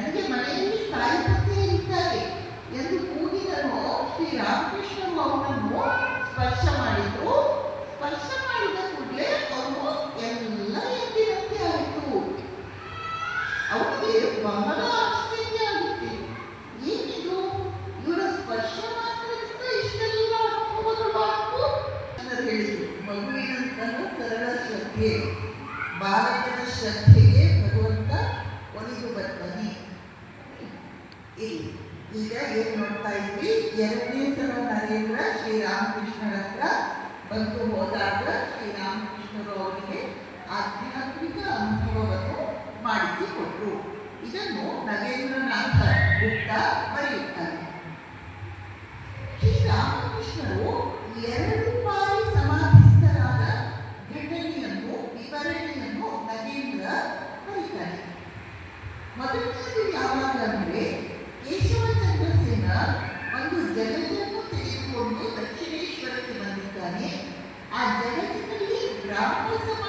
ನನಗೆ ಮನೆಯಲ್ಲಿ ತಾಯಿ ಇದ್ದಾರೆ ಎಂದು ಕೂಗಿದನು ಶ್ರೀರಾಮಕೃಷ್ಣರು ಅವನನ್ನು ಸ್ಪರ್ಶ ಮಾಡಿದ್ರು. ಸ್ಪರ್ಶ ಮಾಡಿದ ಕೂಡಲೇ ಅವನು ಎಲ್ಲ ಎಂದಿನಂತೆ ಆಯಿತು. ಅವನಿಗೆ ಬಹಳ ಆಶ್ಚರ್ಯ ಆಗುತ್ತೆ. ಏನಿದು? ಇವರ ಸ್ಪರ್ಶ ಮಾತ್ರದಿಂದ ಇಷ್ಟೆಲ್ಲ ಅಂತ ಹೇಳಿದ್ರು. ಮಗುವಿನಂತಹ ಸರಳ ಶ್ರದ್ಧೆ, ಬಾಲಕನ ಶ್ರದ್ಧೆಗೆ ಈಗ ಏನ್ ನೋಡ್ತಾ ಇದ್ವಿ ಎರಡನೇ ಸಲ ನರೇಂದ್ರ ಶ್ರೀರಾಮಕೃಷ್ಣರ ಹತ್ರ ಬಂದು ಹೋದಾಗ ಶ್ರೀರಾಮಕೃಷ್ಣರು ಅವರಿಗೆ ಆಧ್ಯಾತ್ಮಿಕ ಅನುಭವವನ್ನು ಮಾಡಿಸಿಕೊಟ್ರು ಇದನ್ನು ನರೇಂದ್ರನಾಥ ಗುಪ್ತ ಬರೆಯುತ್ತಾರೆ ಶ್ರೀರಾಮಕೃಷ್ಣರು ಎರಡು ಬಾರಿ ಸಮಾಧಿಸ್ಥರಾದ ಘಟನೆಯನ್ನು ವಿವರಣೆಯನ್ನು ನರೇಂದ್ರ ಬರೀತಾರೆ ಮೊದಲನೇ ಆದರೆ ಆ ಜಗತ್ತಿನಲ್ಲಿ ಬ್ರಾಹ್ಮಣ ಸಮಾಜ